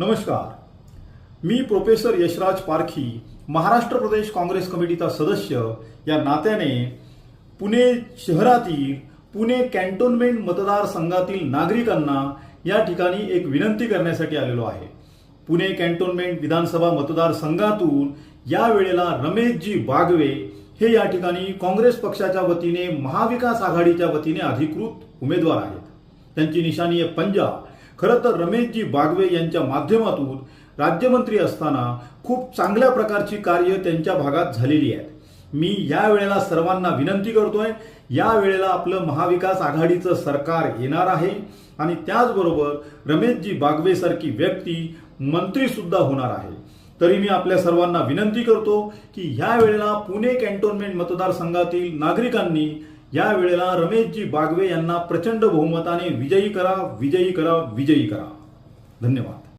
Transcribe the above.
नमस्कार. मी प्रोफेसर यशराज पारखी महाराष्ट्र प्रदेश काँग्रेस कमिटीचा सदस्य. या नात्याने पुणे शहरातील पुणे कॅन्टोन्मेंट मतदारसंघातील नागरिकांना या ठिकाणी एक विनंती करण्यासाठी आलेलो आहे. पुणे कॅन्टोन्मेंट विधानसभा मतदारसंघातून या वेळेला रमेशजी बागवे हे या ठिकाणी काँग्रेस पक्षाच्या वतीने महाविकास आघाडीच्या वतीने अधिकृत उमेदवार आहेत. त्यांची निशाणी आहे पंजाब. खरं तर रमेशजी बागवे यांच्या माध्यमातून राज्यमंत्री असताना खूप चांगल्या प्रकारची कार्य त्यांच्या भागात झालेली आहेत. मी या वेळेला सर्वांना विनंती करतोय या वेळेला आपलं महाविकास आघाडीचं सरकार येणार आहे आणि त्याचबरोबर रमेशजी बागवे सारखी व्यक्ती मंत्री सुद्धा होणार आहे. तरी मी आपल्या सर्वांना विनंती करतो की या वेळेला पुणे कॅन्टोन्मेंट मतदारसंघातील नागरिकांनी या वेळेला रमेशजी बागवे यांना प्रचंड बहुमताने विजयी करा विजयी करा विजयी करा. धन्यवाद.